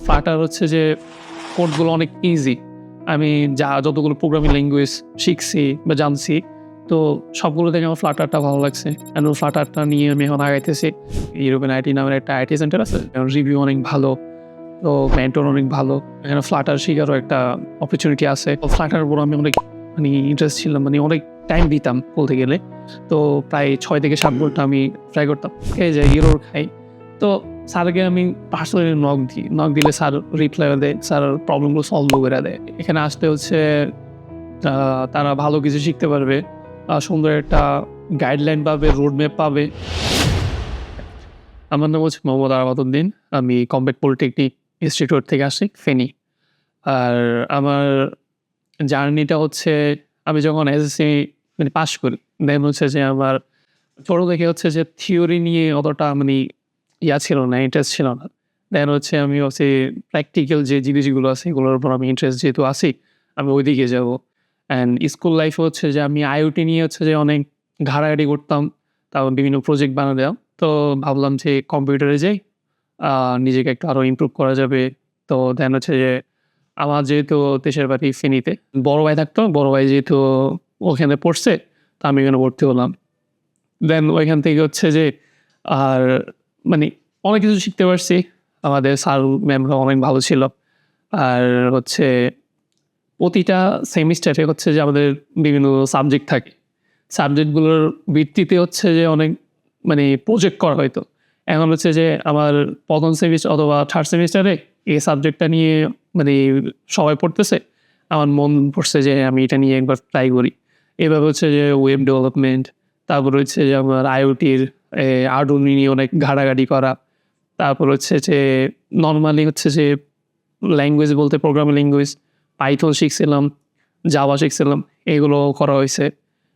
Flutter হচ্ছে যে কোডগুলো অনেক ইজি আমি যা যতগুলো প্রোগ্রামিং ল্যাঙ্গুয়েজ শিখছি বা জানছি, তো সবগুলো থেকে আমার ফ্লাটারটা ভালো লাগছে। এবং ফ্লাটারটা নিয়ে আমি এখন আগাইতেছি। ইউরোপিয়ান আইটি নামের একটা আইটি সেন্টার আছে রিভিউ অনেক ভালো, তো মেন্টর অনেক ভালো। এখানে ফ্লাটার শিখারও একটা অপরচুনিটি আছে। ফ্লাটার উপর আমি অনেক মানে ইন্টারেস্ট ছিলাম মানে অনেক টাইম দিতাম বলতে গেলে। তো প্রায় ছয় থেকে সাত ঘণ্টা আমি ট্রাই করতাম। খেয়ে যাই ইউরোর খাই। তো স্যারকে আমি পার্সোনালি নক দিই নক দিলে স্যার রিপ্লাই দেয়, স্যার প্রবলেমগুলো সলভ করে দেয়। এখানে আসতে হচ্ছে তারা ভালো কিছু শিখতে পারবে সুন্দর একটা গাইডলাইন পাবে রোড ম্যাপ পাবে। আমার নাম হচ্ছে মোহাম্মদ আরামাতুদ্দিন আমি কম্বেট পলিটেকনিক ইনস্টিটিউট থেকে আসি, ফেনি। আর আমার জার্নিটা হচ্ছে, আমি যখন এসএসসি মানে পাস করি দেন হচ্ছে যে আমার, ছোটো থেকে হচ্ছে যে থিওরি নিয়ে অতটা মানে ইয়া ছিল না ইন্টারেস্ট ছিল না। দেন হচ্ছে আমি হচ্ছে প্র্যাকটিক্যাল যে জিনিসগুলো আছে, এগুলোর উপর আমি ইন্টারেস্ট যেহেতু আছি, আমি ওইদিকে যাব। অ্যান্ড স্কুল লাইফে হচ্ছে যে আমি আইওটি নিয়ে হচ্ছে যে অনেক ঘাড়াঘাড়ি করতাম তারপর বিভিন্ন প্রজেক্ট বানাতাম। তো ভাবলাম যে কম্পিউটারে যাই নিজেকে একটু আরও ইমপ্রুভ করা যাবে। তো দেন হচ্ছে যে আমার যেহেতু দেশের বাড়ি ফেনীতে, বড় ভাই থাকতো, বড় ভাই যেহেতু ওখানে পড়ছে, তো আমি এখানে ভর্তি হলাম। দেন ওইখান থেকে হচ্ছে যে আর মানে অনেক কিছু শিখতে পারছি। আমাদের স্যার, ম্যামরা অনেক ভালো ছিল। আর হচ্ছে প্রতিটা সেমিস্টারে হচ্ছে যে আমাদের বিভিন্ন সাবজেক্ট থাকে। সাবজেক্টগুলোর ভিত্তিতে হচ্ছে যে অনেক মানে প্রজেক্ট করা হয়তো এখন হচ্ছে যে আমার প্রথম সেমিস্টার অথবা থার্ড সেমিস্টারে এই সাবজেক্টটা নিয়ে মানে সবাই পড়তেছে। আমার মন পড়ছে যে আমি এটা নিয়ে একবার ট্রাই করি। এভাবে হচ্ছে যে ওয়েব ডেভেলপমেন্ট তারপর হচ্ছে যে আমার আইওটির আর্ডুনি নিয়ে অনেক ঘাটাঘাটি করা। তারপর হচ্ছে যে নর্মালি হচ্ছে যে ল্যাঙ্গুয়েজ বলতে প্রোগ্রামিং ল্যাঙ্গুয়েজ পাইথন শিখছিলাম জাভা শিখছিলাম, এগুলো করা হয়েছে।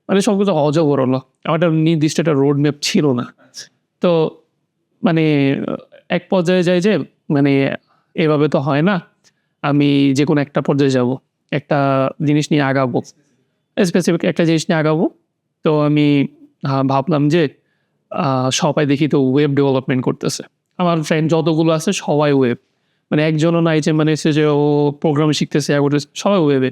মানে সব কিছু অজগর হলো আমার একটা নির্দিষ্ট একটা রোড ম্যাপ ছিল না। তো মানে এক পর্যায়ে যাই যে মানে এভাবে তো হয় না, আমি যে কোনো একটা পর্যায়ে যাব, একটা জিনিস নিয়ে আগাবো। স্পেসিফিক একটা জিনিস নিয়ে আগাবো। তো আমি ভাবলাম যে সবাই দেখি তো ওয়েব ডেভেলপমেন্ট করতেছে। আমার ফ্রেন্ড যতগুলো আছে সবাই ওয়েব মানে একজনও নাই যে মানে এসে যে ও প্রোগ্রাম শিখতেছে করতেছে, সবাই ওয়েবে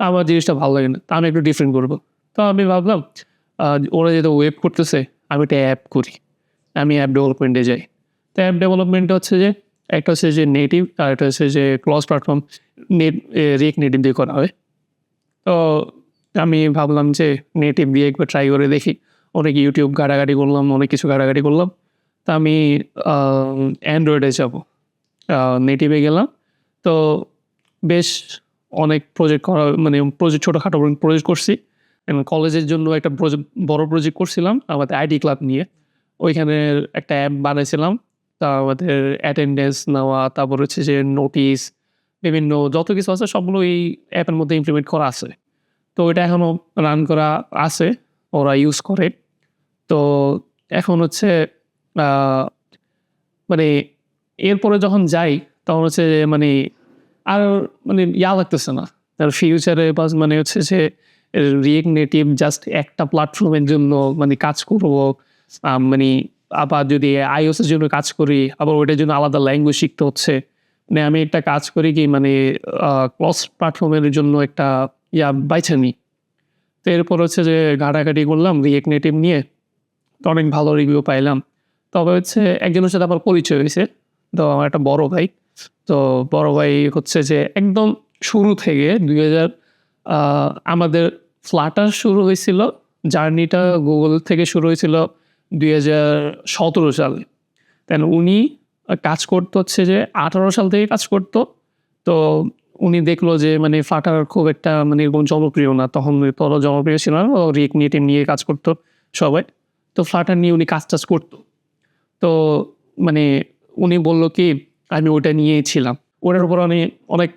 তা আমার জিনিসটা ভালো লাগে না, তা আমি একটু ডিফারেন্ট করব। তো আমি ভাবলাম ওরা যেহেতু ওয়েব করতেছে, আমি একটা অ্যাপ করি। আমি অ্যাপ ডেভেলপমেন্টে যাই। তো অ্যাপ ডেভেলপমেন্ট হচ্ছে যে, একটা হচ্ছে যে নেটিভ আর একটা হচ্ছে যে ক্লস প্ল্যাটফর্ম নেট রিয়েক্ট নেটিভ দিয়ে করা হয়। তো আমি ভাবলাম যে নেটিভ দিয়ে একবার ট্রাই করে দেখি। অনেক ইউটিউব ঘাটাঘাটি করলাম, অনেক কিছু ঘাটাঘাটি করলাম। তা আমি অ্যান্ড্রয়েডে যাব। নেটিভে গেলাম। তো বেশ অনেক প্রজেক্ট করা মানে প্রজেক্ট ছোটোখাটো প্রজেক্ট করছি। কলেজের জন্য একটা প্রজেক্ট বড় প্রজেক্ট করছিলাম আমাদের আইটি ক্লাব নিয়ে। ওইখানে একটা অ্যাপ বানাইছিলাম। তা আমাদের অ্যাটেন্ডেন্স নেওয়া, তারপর হচ্ছে যে নোটিস বিভিন্ন যত কিছু আছে সবগুলো এই অ্যাপের মধ্যে ইমপ্লিমেন্ট করা আছে। তো এটা এখনও রান করা আছে, ওরা ইউজ করে। তো এখন হচ্ছে মানে এরপরে যখন যাই, তখন হচ্ছে মানে আর মানে ইয়া লাগতেছে না। তার ফিউচারে বাস মানে হচ্ছে যে রিয়েক্ট নেটিভ জাস্ট একটা প্ল্যাটফর্মের জন্য মানে কাজ করব। মানে আবার যদি এর জন্য কাজ করি, আবার ওইটার জন্য আলাদা ল্যাঙ্গুয়েজ শিখতে হচ্ছে। মানে আমি একটা কাজ করি কি মানে ক্লস প্ল্যাটফর্মের জন্য একটা ইয়া বাইছে নিই তো এরপর হচ্ছে যে ঘাটাঘাটি করলাম রিয়েক্ট নেটিভ নিয়ে। তো অনেক ভালো রিভিউ পাইলাম। তবে হচ্ছে একজনের সাথে আমার পরিচয় হয়েছে তো আমার একটা বড় ভাই। তো বড় ভাই হচ্ছে যে একদম শুরু থেকে দুই হাজার আমাদের ফ্লাটার শুরু হয়েছিল জার্নিটা গুগল থেকে শুরু হয়েছিল দুই হাজার সতেরো সালে। দেন উনি কাজ করতো হচ্ছে যে আঠারো সাল থেকে কাজ করতো। তো উনি দেখল যে মানে ফ্লাটার খুব একটা মানে এরকম জনপ্রিয় না। তখন তত জনপ্রিয় ছিল না রিয়েক নিয়ে টিম নিয়ে কাজ করতো সবাই। তো ফ্লাটার নিয়ে উনি কাজ টাজ করতো। তো মানে উনি বলল কি, আমি ওটা নিয়েই ছিলাম। ওটার উপর আমি অনেক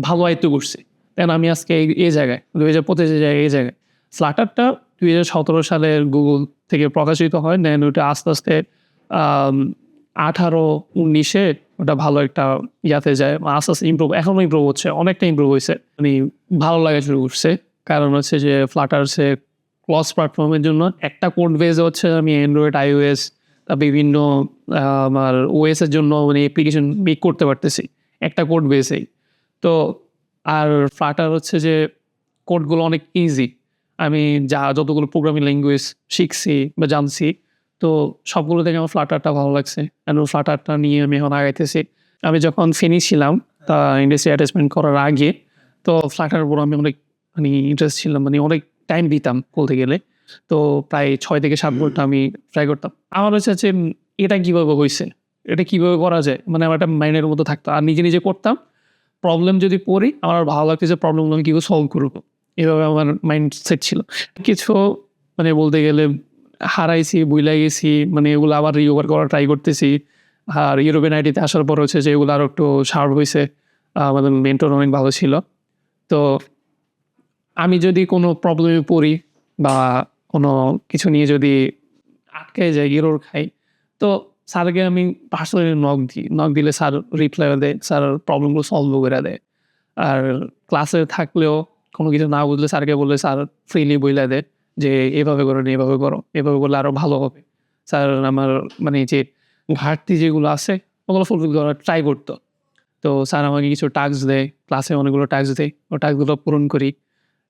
ভালো আয়ত্ত করছি। দেন আমি আজকে এই- জায়গায় দু হাজার পঁচিশে জায়গায়, এই জায়গায়। ফ্লাটারটা দুই হাজার সতেরো সালের গুগল থেকে প্রকাশিত হয় দেন ওটা আস্তে আস্তে আঠারো, উনিশে ওটা ভালো একটা ইয়াতে যায় আস্তে আস্তে ইমপ্রুভ এখনও ইমপ্রুভ হচ্ছে, অনেকটা ইমপ্রুভ হয়েছে। মানে ভালো লাগা শুরু করছে। কারণ হচ্ছে যে ফ্লাটার সে ক্লস প্ল্যাটফর্মের জন্য একটা কোড বেজ হচ্ছে আমি অ্যান্ড্রয়েড আইওএস বিভিন্ন আমার ওএস এর জন্য মানে অ্যাপ্লিকেশন মেক করতে পারতেছি। একটা কোড বেসেই তো আর ফ্লাটার হচ্ছে যে কোডগুলো অনেক ইজি আমি যা যতগুলো প্রোগ্রামিং ল্যাঙ্গুয়েজ শিখছি বা জানছি, তো সবগুলো থেকে আমার ফ্লাটারটা ভালো লাগছে। অ্যান্ড ফ্লাটারটা নিয়ে আমি এখন আগাইতেছি। আমি যখন ফিনিশ ছিলাম, তা ইন্ডাস্ট্রি অ্যাটাচমেন্ট করার আগে, তো ফ্লাটার উপর আমি অনেক মানে ইন্টারেস্ট ছিলাম। মানে অনেক টাইম দিতাম বলতে গেলে। তো প্রায় ছয় থেকে সাত ঘণ্টা আমি ট্রাই করতাম। আমার হচ্ছে যে এটা কীভাবে হয়েছে এটা কীভাবে করা যায়? মানে আমার একটা মাইন্ডের মতো থাকতো। আর নিজে নিজে করতাম। প্রবলেম যদি পড়ি আমার ভালো লাগতো যে প্রবলেমগুলো আমি কীভাবে সলভ করব? এভাবে আমার মাইন্ড সেট ছিল। কিছু মানে বলতে গেলে হারাইছি বুইলাই গেছি মানে এগুলো আবার রিওভার করার ট্রাই করতেছি। আর ইউরোপিয়ান আইডিতে আসার পর হচ্ছে যে এগুলো আরও একটু শার্প হয়েছে আমাদের মেন্টর অনেক ভালো ছিল। তো আমি যদি কোনো প্রবলেমে পড়ি বা কোনো কিছু নিয়ে যদি আটকে যাই এরোর খাই, তো স্যারকে আমি পার্সোনালি নক দিই নক দিলে স্যার রিপ্লাই দেয়, স্যার প্রবলেমগুলো সলভ করে দেয়। আর ক্লাসে থাকলেও কোনো কিছু না বুঝলে স্যারকে বললে স্যার ফ্রিলি বইলে দেয় যে, এভাবে করো না, এভাবে করো, এভাবে করলে আরও ভালো হবে। স্যার আমার মানে যে ঘাটতি যেগুলো আছে, ওগুলো ফুলফিল করার ট্রাই করতো। তো স্যার আমাকে কিছু টাস্ক দেয় ক্লাসে অনেকগুলো টাস্ক দেয়, ও টাস্কগুলো পূরণ করি।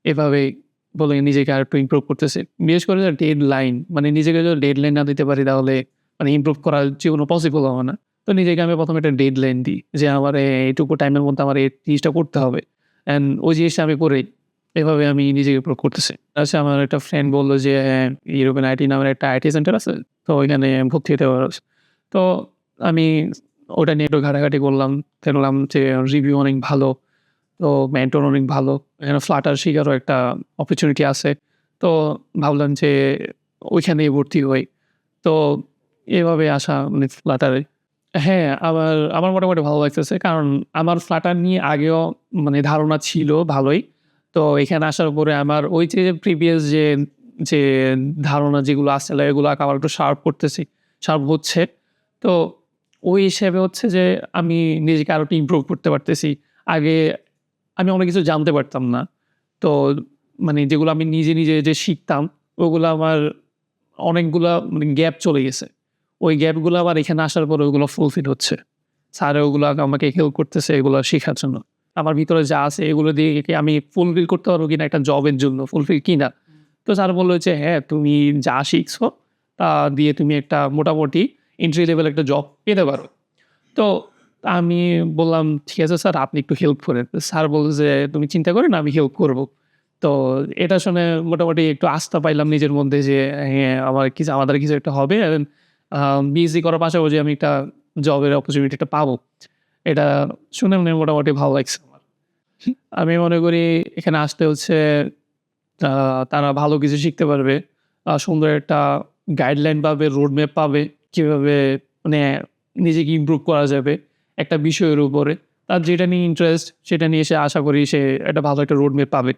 এভাবে বলে নিজেকে আর একটু ইমপ্রুভ করতেছে। বিশেষ করে ডেড লাইন মানে নিজেকে যদি ডেড লাইন না দিতে পারি তাহলে মানে ইমপ্রুভ করার জীবনে পসিবল হবে না। তো নিজেকে আমি প্রথমে একটা ডেড লাইন দিই যে আমার এই- এইটুকু টাইমের মধ্যে আমার এই জিনিসটা করতে হবে। অ্যান্ড ওই জিনিসটা আমি করি, এভাবে আমি নিজেকে ইমপ্রুভ করতেছি। আচ্ছা আমার একটা ফ্রেন্ড বলল যে ইউরোপিয়ান আইটি নামের একটা আইটি সেন্টার আছে, তো ওইখানে ভর্তি হতে পারো। তো আমি ওটা নিয়ে একটু ঘাটাঘাটি করলাম, দেখলাম যে রিভিউ অনেক ভালো। তো মেন্টর অনেক ভালো। এখানে ফ্লাটার শিখারও একটা অপরচুনিটি আছে। তো ভাবলাম যে ওইখানেই ভর্তি হই। তো এভাবে আসা মানে ফ্লাটারে হ্যাঁ আবার আমার মোটামুটি ভালো লাগতেছে কারণ আমার ফ্লাটার নিয়ে আগেও মানে ধারণা ছিল ভালোই। তো এখানে আসার পরে আমার ওই যে প্রিভিয়াস যে যে ধারণা যেগুলো আসলে এগুলো আবার একটু শার্প করতেছি শার্প হচ্ছে। তো ওই হিসেবে হচ্ছে যে আমি নিজেকে আরও একটু ইমপ্রুভ করতে পারতেছি। আগে আমি অনেক কিছু জানতে পারতাম না। তো মানে যেগুলো আমি নিজে নিজে যে শিখতাম, ওগুলো আমার অনেকগুলা মানে গ্যাপ চলে গেছে। ওই গ্যাপগুলো আবার এখানে আসার পর ওগুলো ফুলফিল হচ্ছে। স্যার ওগুলো আমাকে হেল্প করতেছে এগুলো শেখার জন্য। আমার ভিতরে যা আছে এগুলো দিয়ে আমি ফুলফিল করতে পারব কিনা একটা জবের জন্য ফুলফিল কিনা? তো স্যার বলল যে হ্যাঁ তুমি যা শিখছো তা দিয়ে তুমি একটা মোটামুটি এন্ট্রি লেভেল একটা জব পেতে পারো। তো আমি বললাম, ঠিক আছে স্যার, আপনি একটু হেল্প করেন। তো স্যার বলল যে, তুমি চিন্তা করেন আমি হেল্প করব। তো এটা শুনে মোটামুটি একটু আস্থা পাইলাম নিজের মধ্যে যে হ্যাঁ আমার কিছু আমাদের কিছু একটা হবে। বিএসসি করার পাশাপাশি আমি একটা জবের অপরচুনিটিটা পাবো। এটা শুনে মানে মোটামুটি ভালো লাগছে আমার। আমি মনে করি এখানে আসতে হচ্ছে তারা ভালো কিছু শিখতে পারবে সুন্দর একটা গাইডলাইন পাবে রোড ম্যাপ পাবে, কীভাবে মানে নিজেকে ইমপ্রুভ করা যাবে। একটা বিষয়ের উপরে। তার যেটা নিয়ে ইন্টারেস্ট সেটা নিয়ে সে আশা করি সে একটা ভালো একটা রোড পাবে।